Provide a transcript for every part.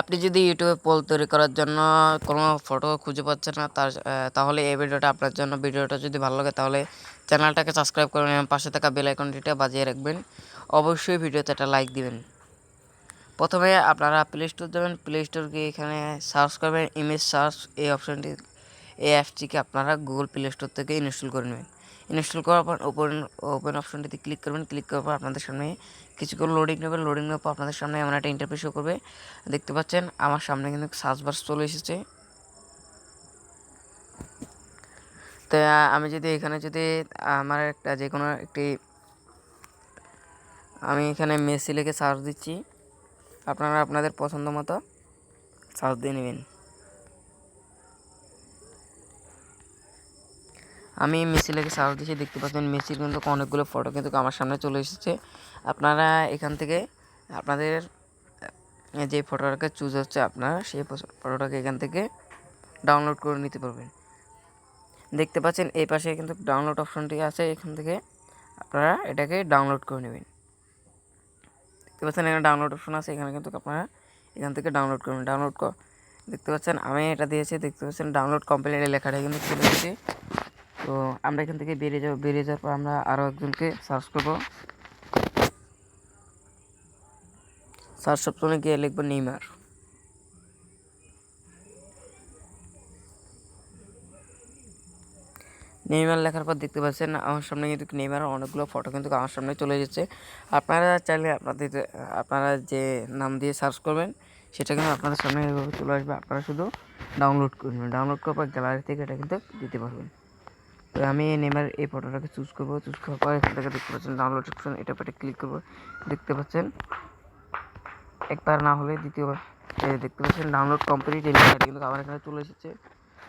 আপনি যদি ইউটিউবে পোল তৈরি করার জন্য কোনো ফটো খুঁজে পাচ্ছেন না, তার তাহলে এই ভিডিওটা আপনার জন্য, ভিডিওটা যদি ভালো লাগে তাহলে চ্যানেলটাকে সাবস্ক্রাইব করবেন এবং পাশে থাকা বেল আইকনটিটা বাজিয়ে রাখবেন। অবশ্যই ভিডিওতে একটা লাইক দিবেন। প্রথমে আপনারা প্লে স্টোর যাবেন প্লে স্টোর গিয়ে এখানে সার্চ করবেন ইমেজ সার্চ এই অপশানটি এই অ্যাপটিকে আপনারা গুগল প্লে স্টোর থেকে ইনস্টল করে নেবেন। ইনস্টল করার পর ওপেন ওপেন অপশনটিতে ক্লিক করবেন। ক্লিক করার পর আপনাদের সামনে কিছুক্ষণ লোডিং নেবেন। লোডিং নেওয়ার পর আপনাদের সামনে এমন একটা ইন্টারফেস শো করবে। দেখতে পাচ্ছেন, আমার সামনে কিন্তু সার্চ বার চলে এসেছে। তো আমি যদি এখানে যদি আমার একটা যে কোনো একটি, আমি এখানে মেসি লিখে সার্চ দিচ্ছি। আপনারা আপনাদের পছন্দ মতো সার্চ দিয়ে নেবেন। আমি লেগে সার্চ দিয়েছি দেখতে পাচ্ছেন মেসির কিন্তু অনেকগুলো ফটো কিন্তু আমার সামনে চলে এসেছে। আপনারা এখান থেকে আপনাদের যে ফটোটাকে চুজ হচ্ছে আপনারা, সেই ফটোটাকে এখান থেকে ডাউনলোড করে নিতে পারবেন। দেখতে পাচ্ছেন, এই পাশে কিন্তু ডাউনলোড অপশনটি আছে, এখান থেকে আপনারা এটাকে ডাউনলোড করে নেবেন। দেখতে পাচ্ছেন, এখানে ডাউনলোড অপশন আছে, এখানে কিন্তু আপনারা এখান থেকে ডাউনলোড করবেন ডাউনলোড দেখতে পাচ্ছেন, আমি এটা দিয়েছি, দেখতে পাচ্ছেন ডাউনলোড কমপ্লিট লেখাটা কিন্তু চলে এসেছে। তো আমরা এখান থেকে বেরিয়ে যাব, বেরিয়ে যাওয়ার পর আমরা আরও একজনকে সার্চ করব। সার্চ অপশনে গিয়ে লিখব নেইমার। নেইমার লেখার পর দেখতে পাচ্ছেন, আমার সামনে কিন্তু নেইমারের অনেকগুলো ফটো কিন্তু আমার সামনে চলে যাচ্ছে আপনারা চাইলে আপনাদের আপনারা যে নাম দিয়ে সার্চ করবেন, সেটা কিন্তু আপনাদের সামনে চলে আসবে। আপনারা শুধু ডাউনলোড করবেন। ডাউনলোড করার পর গ্যালারি থেকে এটা কিন্তু দিতে পারবেন। তো আমি নেইমার এই ফটোটাকে চুজ করব। চুজ করার পর এখান থেকে দেখতে পাচ্ছেন ডাউনলোড অপশন এটা পেটে ক্লিক করব। দেখতে পাচ্ছেন? একবার না হলে দ্বিতীয়বার। দেখতে পাচ্ছেন ডাউনলোড কমপ্লিট এই কিন্তু আমার এখানে চলে এসেছে।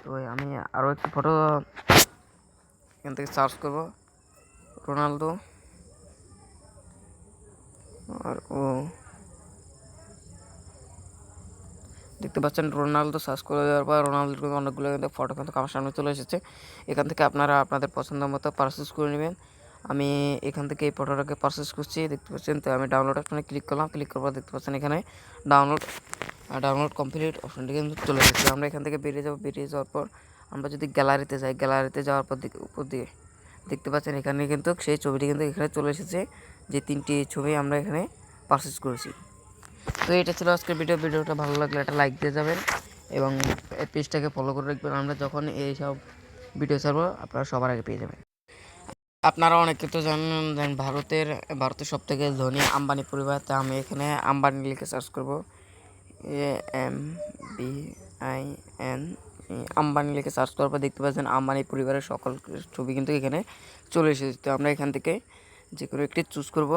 তো আমি আরও একটি ফটো এখান থেকে সার্চ করব। রোনালদো, আর ও দেখতে পাচ্ছেন রোনালদো সার্চ করে দেওয়ার পর রোনালদোর কিন্তু অনেকগুলো কিন্তু ফটো কিন্তু আমার সামনে চলে এসেছে। এখান থেকে আপনারা আপনাদের পছন্দ মতো পারচেস করে নেবেন। আমি এখান থেকে এই ফটোটাকে পারচেস করছি, দেখতে পাচ্ছেন? তো আমি ডাউনলোড অপশনে ক্লিক করলাম ক্লিক করার পর দেখতে পাচ্ছেন এখানে ডাউনলোড ডাউনলোড কমপ্লিট অপশনটি কিন্তু চলে এসেছে। আমরা এখান থেকে বেরিয়ে যাব, বেরিয়ে যাওয়ার পর আমরা যদি গ্যালারিতে যাই গ্যালারিতে যাওয়ার পর উপর দিয়ে দেখতে পাচ্ছেন এখানে কিন্তু সেই ছবিটি কিন্তু এখানে চলে এসেছে, যে তিনটি ছবি আমরা এখানে পারচেস করেছি। তো এটা ছিল আজকের ভিডিও ভিডিওটা ভালো লাগলে একটা লাইক দিয়ে যাবেন এবং এই পেজটাকে ফলো করে রাখবেন। আমরা যখন এই সব ভিডিও ছাড়বো, আপনারা সবার আগে পেয়ে যাবেন। আপনারা অনেকে তো জানেন জানেন ভারতের ভারতের সব থেকে ধনী আম্বানি পরিবার। তা আমি এখানে আম্বানি লিখে সার্চ করব। A M B I N Ambani লিখে সার্চ করার পর দেখতে পাচ্ছেন আম্বানি পরিবারের সকল ছবি কিন্তু এখানে চলে এসেছে। তো আমরা এখান থেকে যে কোনো একটি চুজ করব।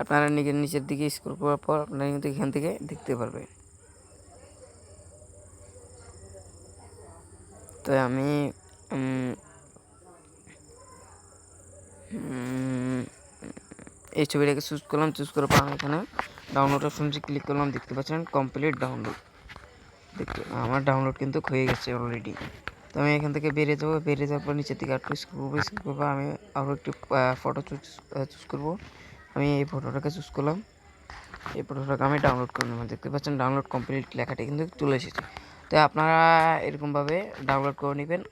আপনারা নিজের নিচের দিকে স্ক্রল করার পর আপনারা কিন্তু এখান থেকে দেখতে পারবেন। তো আমি এই ছবিটাকে চুজ করলাম চুজ করার পর আমি এখানে ডাউনলোড অপশনটি ক্লিক করলাম, দেখতে পাচ্ছেন কমপ্লিট ডাউনলোড দেখতে, আমার ডাউনলোড কিন্তু হয়ে গেছে অলরেডি তো আমি এখান থেকে বেরিয়ে যাব, বেরিয়ে যাওয়ার পর নিচের দিকে আরেকটু স্ক্রল করব করব, আমি আরও একটি ফটো চুজ চুজ করব। আমি এই ফটোটাকে চুজ করলাম। এই ফটোটাকে আমি ডাউনলোড করে নিলাম দেখতে পাচ্ছেন ডাউনলোড কমপ্লিট লেখাটি কিন্তু চলে এসেছে। তো আপনারা এরকমভাবে ডাউনলোড করে নেবেন।